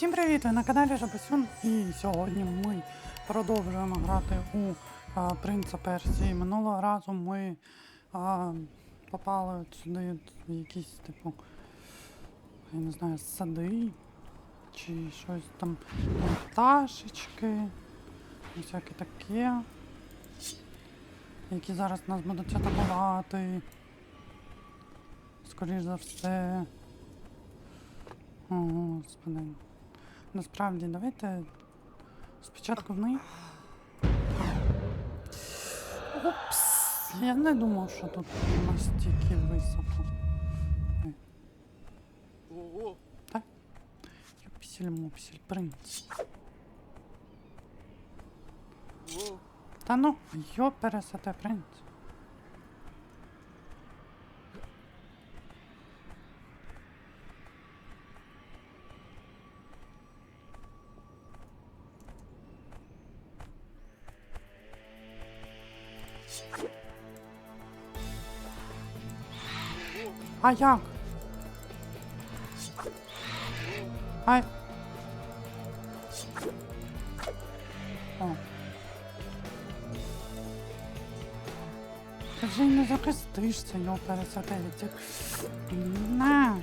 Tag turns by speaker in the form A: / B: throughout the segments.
A: Всім привіт! Ви на каналі Жабасюн і сьогодні ми продовжуємо грати у а, Принца Персії. Минулого разу ми а, попали сюди в якісь, типу, я не знаю, сади чи щось там, пташечки, всяке таке, які зараз нас будуть атакувати. Скоріш за все. О, господи. Насправді, давайте спочатку в них. Упс! Я не думав, що тут настільки високо.
B: Ого!
A: Юпсіль мупсіль, принц. Та ну, йо пересете принц. А як? Ай. О. Ти вже й не захистишся, його пересадити. На.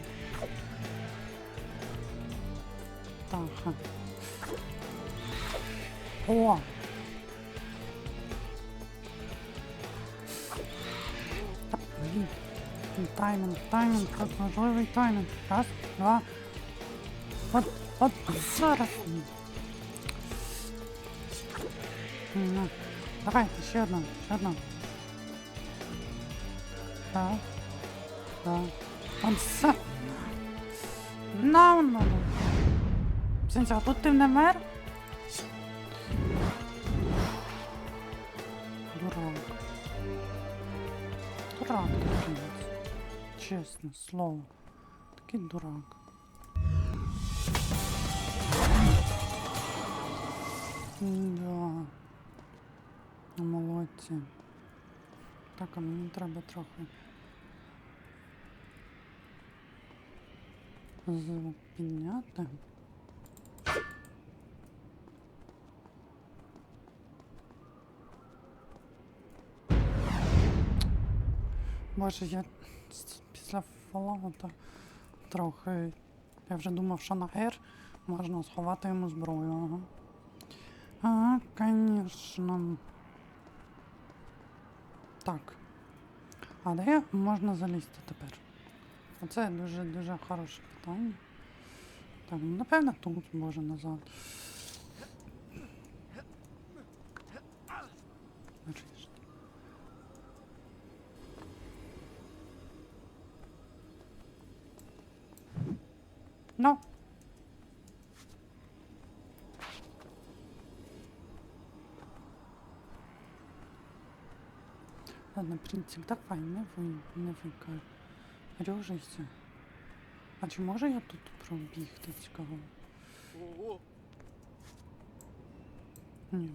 A: Так. О! Та, блін. Таймінг, таймінг, тут важливий таймінг. Раз, два. От, от зараз. Ну, давайте, ще одна, ще одна. Так. Так. От за... Ну, ну, ну. Тут ти не мер? Чесне слово. Такий дурак. Да. Ну, Молодці. Так, а мені треба трохи. Звук підняти. Боже, я с- після Fallout трохи. Я вже думав, що на R можна сховати йому зброю. Ага. Ага, звісно. Так. А де можна залізти тепер? Оце дуже дуже хороше питання. Так, ну напевно тут може назад. Нарешті. Ну. Ладно, принцип, давай, не ви, не викай. Рьожися. А чи може я тут пробігти цікаво?
B: Ого!
A: Ні.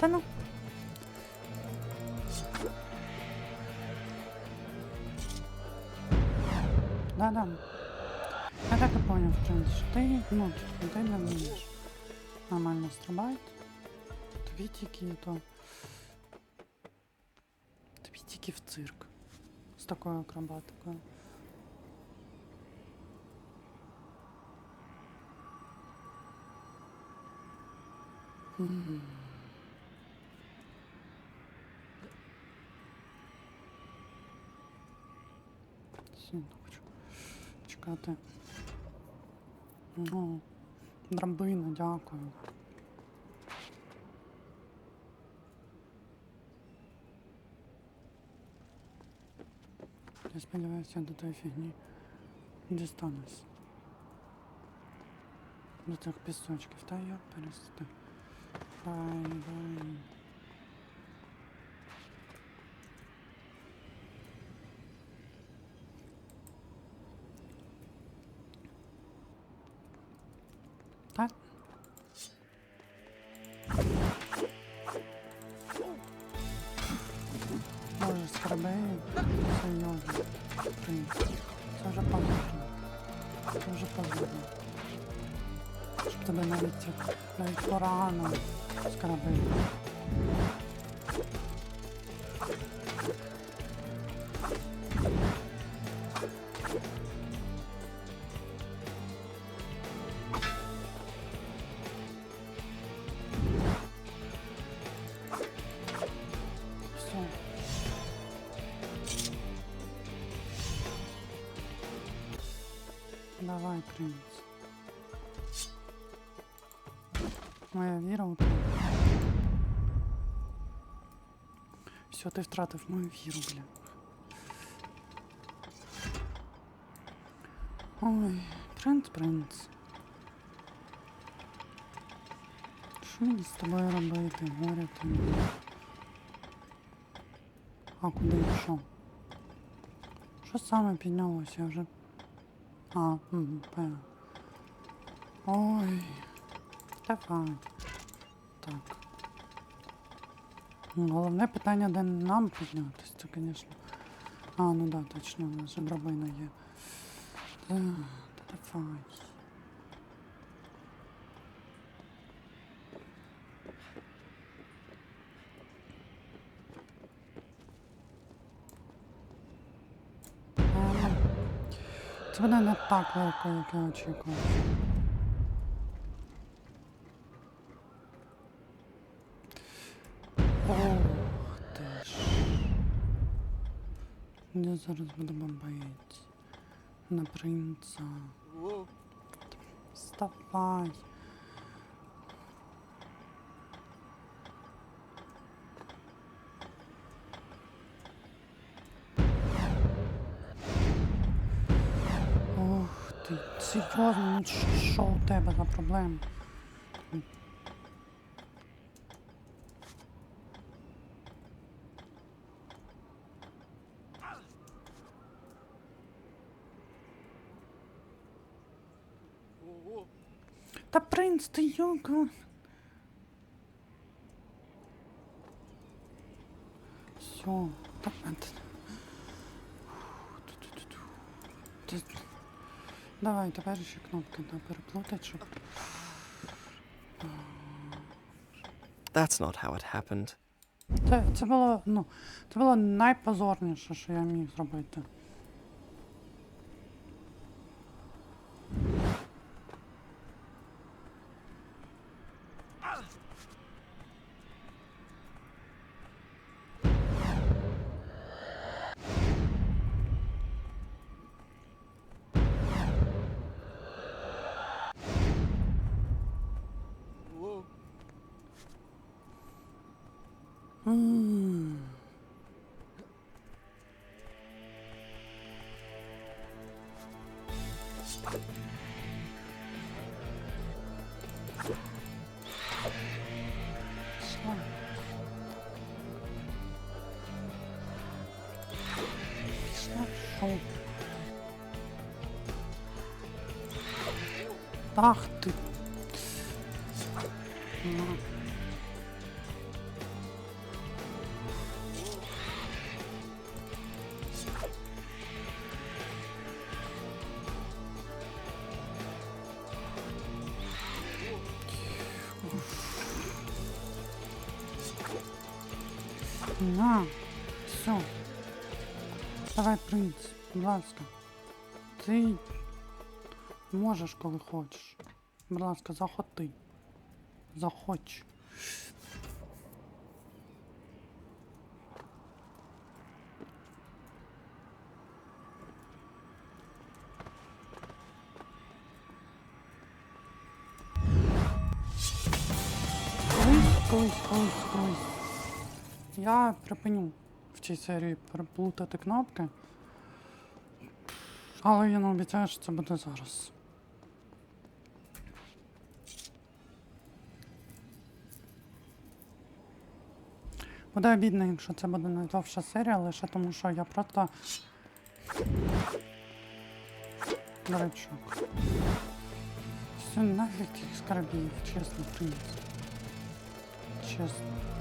A: Та ну. Да-да. Я так и понял, в принципе, что ты, ну, ты не вмієш нормально стрибати. Тобі тільки то. Тобі в цирк. З такою акробатикою. М. Все, хочу чекати. Ну, драбина, дякую. Я сподіваюся, я до тої фігні дістанусь. До цих пісочків. Та я перести. Fine, fine. Ça, je Щоб тебе навіть, навіть порано скарбеї. Все, ти втратив мою віру, бля. Ой, принц, принц. Що мені з тобою робити? Горе ти. А куди йшов? Що саме піднялося вже? А, угу. Ой. Давай. Так. Головне питання, де нам піднятися, це, звісно. А, ну да, точно, у нас же драбина є. Та, та давай. Це буде не так легко, як я очікував. Я зараз буду бомбити. На принца. Вставай. Ох ти, серйозно, ну що у тебе за проблема? Та принц, ти йока. Все, так. Давай, тепер ще кнопки треба переплутати, щоб.
C: That's not how it happened.
A: Це, це було, ну, це було найпозорніше, що я міг зробити. М. Що? Пішла в шоу. Ах ти. На. На, все. Давай, принц, будь ласка. Ти можеш, коли хочеш. Будь ласка, заходи. Заходь. Я припиню в цій серії переплутати кнопки. Але я не обіцяю, що це буде зараз. Буде обідно, якщо це буде найдовша серія, лише тому що я просто. Дурачок. Все нафиг тих скарбів, чесно, принц. Чесно.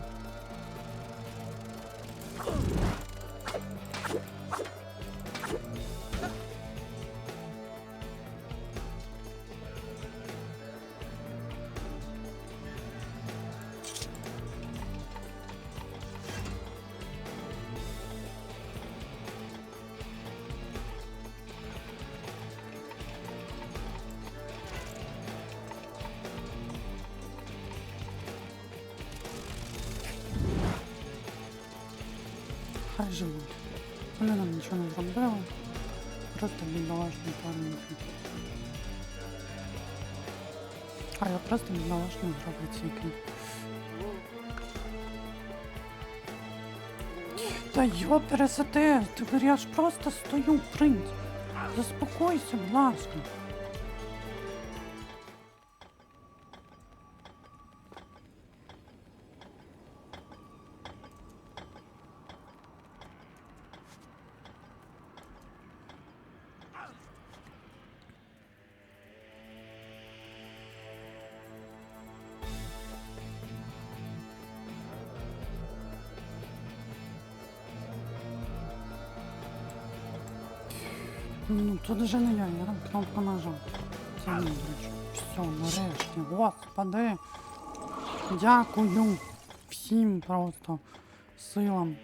A: Ugh! Живуть. Вони нам нічого не зробили. Просто бідолашні парники. А я просто бідолашний гробоцикл. Та йо, ти говориш, я ж просто стою, принц. Заспокойся, будь ласка. Ну, тут же не я, я кнопку нажав. Це не речі. Все, нарешті. Господи. Дякую всім просто силам.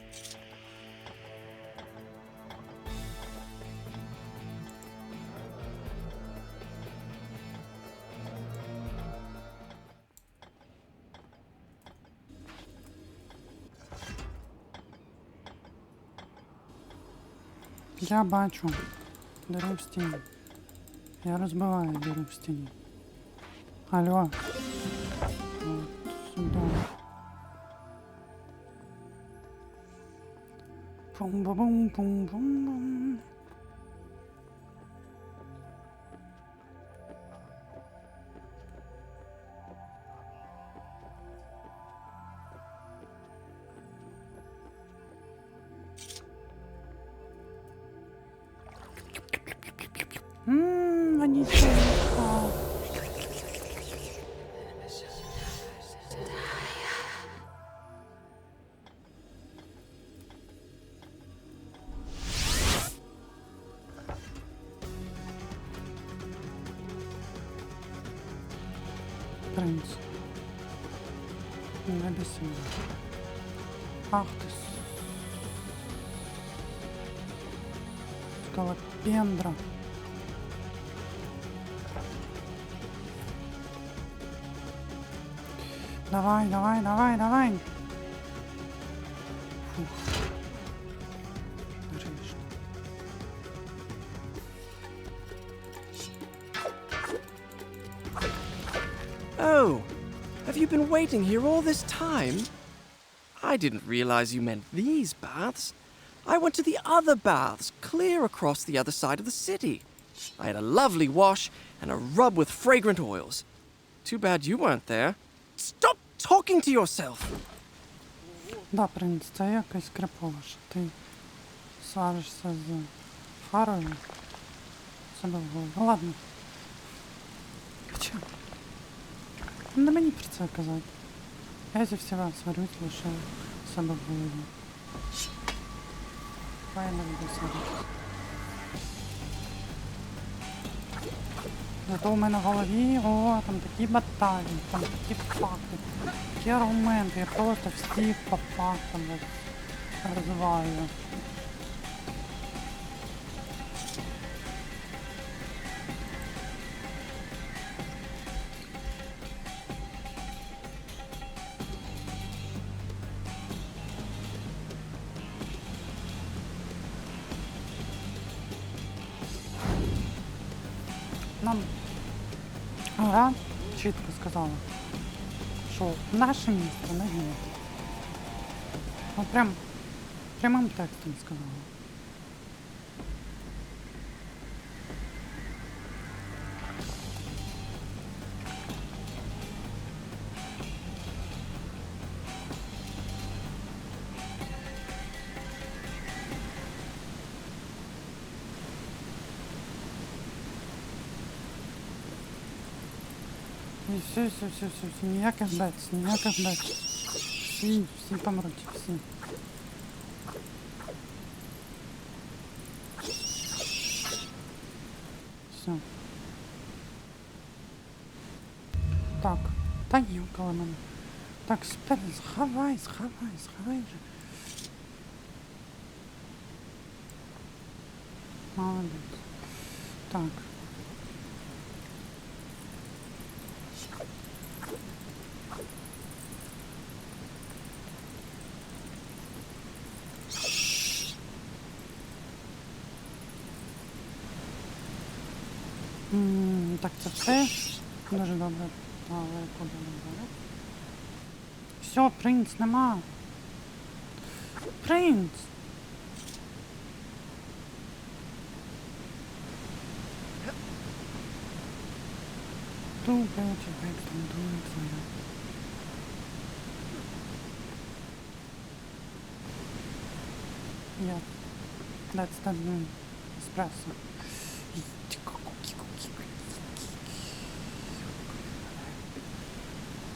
A: Я бачу дыру в стіні. Я розбиваю дыру в стіні. Алло. От сюди. Пум-бум-бум-бум-бум. Принц. Не біси. Ах ти. Скалопендра. Давай, давай, давай, давай.
C: have you been waiting here all this time? I didn't realize you meant these baths. I went to the other baths, clear across the other side of the city. I had a lovely wash and a rub with fragrant oils. Too bad you weren't there. Stop talking to yourself!
A: Да, принц, це якось крипово, що ти сваришся з Фарою. Себе в голову. Ну ладно. Хоча. Не мені про це казати. Я зі всіма сварюсь лише себе в голові. Сваритися. Зато у мене в голові, о, там такі баталії, там такі факти, такі аргументи, я просто всіх по фактам розвиваю. Гра чітко сказала, що наше місто не гине. Ну прям прямим текстом сказала. все, все, все, все, все, ніяких бец, ніяких бец. Всі, всі помруть, всі. Все. Так, та юкала мене. Так, спер, сховай, сховай, сховай же. Молодець. Так. Все. Дуже добре. Не далі? Все, принц нема. Принц! Тупо человек там дуется. Yeah, that's the espresso.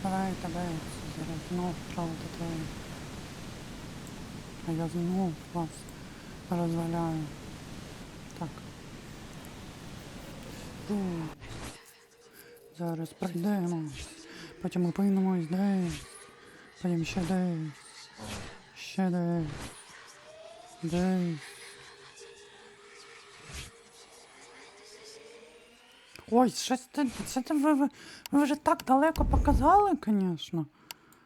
A: Давай тебе зараз знов правда твоє. А я знов вас розваляю. Так. Фу. Зараз пройдемо. Потім опинимось десь. Потім ще десь. Ще десь. Десь. Ой, щось ти, це ти ви, ви, ви вже так далеко показали, звісно.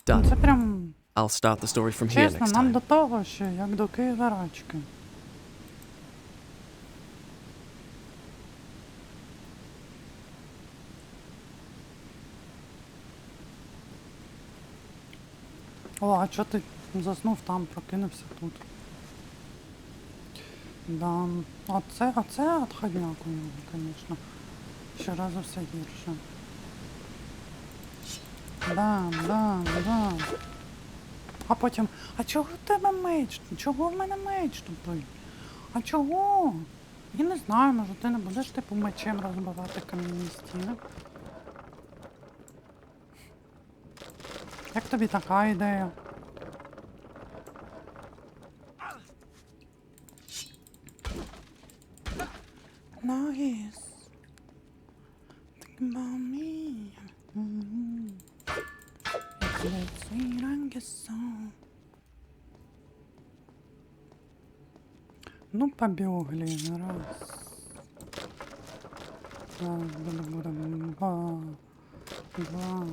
A: Ну,
C: Done.
A: Це прям
C: I'll start the story from here
A: чесно,
C: next
A: нам
C: time.
A: до того ще, як до Києва-Рачки. О, а чого ти заснув там, прокинувся тут? Да. Оце, оце отходняк у нього, звісно. Щоразу все гірше. Да, да, да. А потім, а чого в тебе меч? Чого в мене меч тупий? А чого? Я не знаю, може ти не будеш типу мечем розбивати кам'яні стіни. Як тобі така ідея? Побегли, раз. Раз, буде, буде, два. Два.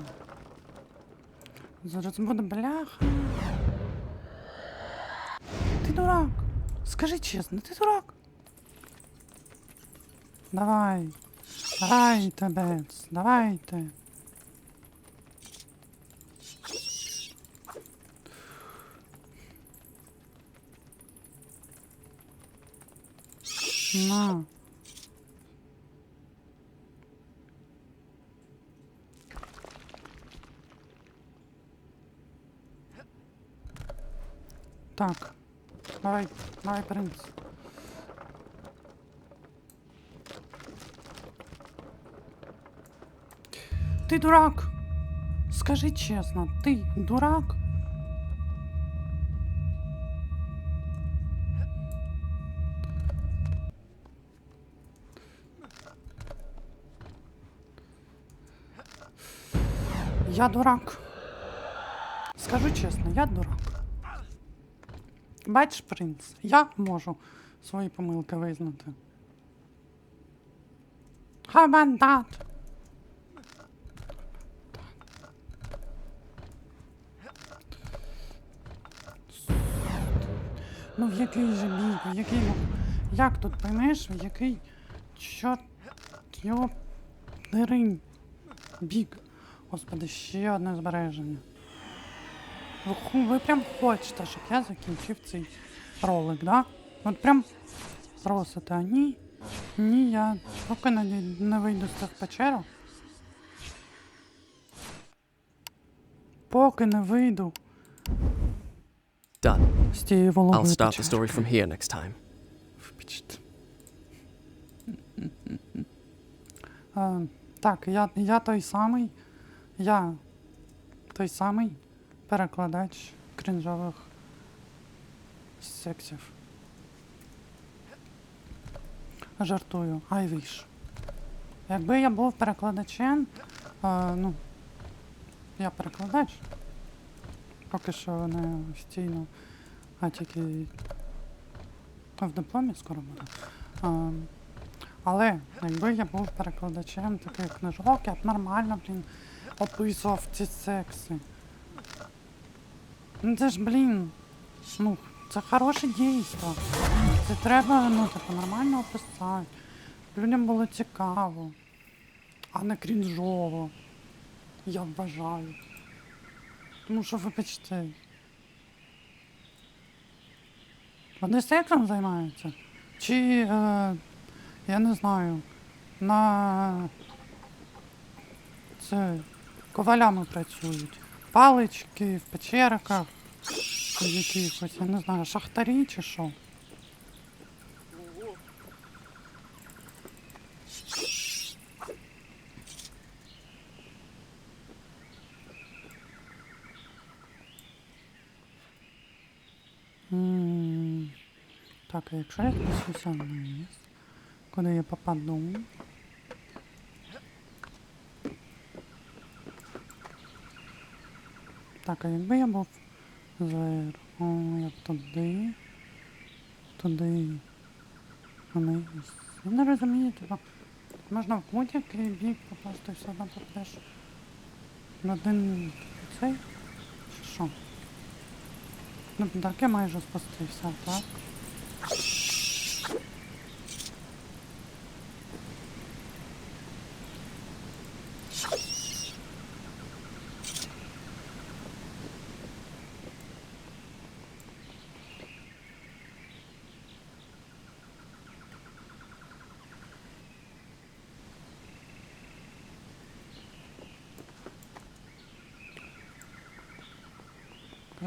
A: Зараз буде бляха. Ти дурак. Скажи чесно, ти дурак. Давай. Давайте, Бец, давайте. На. Так. Давай, давай, принц. Ты дурак. Скажи честно, ты дурак? Я дурак. Скажу чесно, я дурак. Бачиш, принц, я можу свої помилки визнати. That? Ну в який же бій, в який, як тут поймеш, в який чорт його диринь біг. Господи, ще одне збереження. Ви, ви прям хочете, щоб я закінчив цей ролик, да? От прям просите, а ні. Ні, я поки не, не вийду з цих печерок. Поки не вийду
C: Done.
A: з тієї
C: I'll start the story from here next time.
A: Е, так, я, я той самий Я той самий перекладач крінжових сексів. Жартую, I wish. Якби я був перекладачем, а, ну, я перекладач. Поки що не офіційно, а тільки в дипломі скоро буде. А, але якби я був перекладачем таких книжок, я б нормально, блін, описував ці секси. Ну це ж, блін, ну, це хороше дійство. Це треба, ну, типу, нормально описати. Людям було цікаво, а не крінжово. Я вважаю. Тому що, вибачте. Вони сексом займаються? Чи, е, я не знаю, на це ковалями працюють. Палички в печерках, якихось, я не знаю, шахтарі чи що. Так, якщо я спустюся вниз, куди я попаду? Так, а якби я був зверху, я б туди, туди, вниз. Я не розумію, типа, можна в будь-який бік попасти, все одно попадеш на один цей, чи що? Ну, так я майже спустився, так?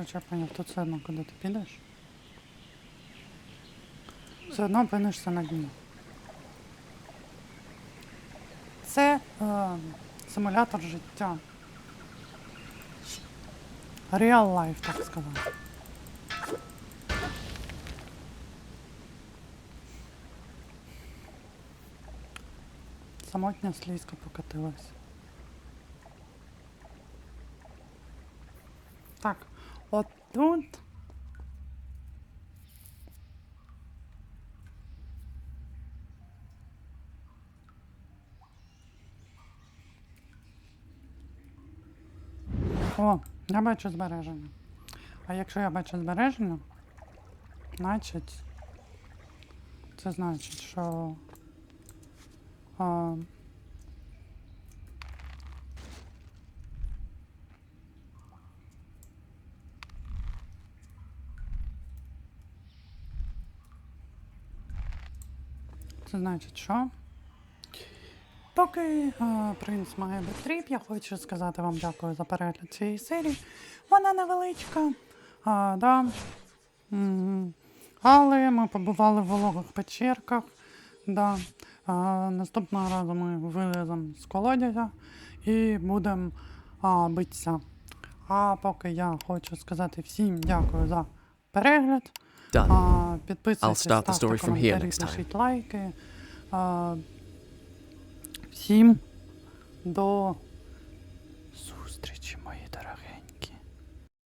A: Короче, я поняв, тут все одно, куди ти підеш. Все одно опинишся на дні. Це е, симулятор життя. Real life, так сказати. Самотня слізка покатилась. Так, от тут. О, я бачу збереження. А якщо я бачу збереження, значить. Це значить, що. А, Це значить, що? Поки е, принц має бетріп, я хочу сказати вам дякую за перегляд цієї серії. Вона невеличка. А, да. Але ми побували в вологих печерках. Да. А, наступного разу ми вилеземо з колодязя і будемо а, битися. А поки я хочу сказати всім дякую за перегляд.
C: Done.
A: А, підписуйтесь,
C: I'll start the
A: ставте
C: story from here
A: коментарі,
C: next time.
A: пишіть лайки. А, всім до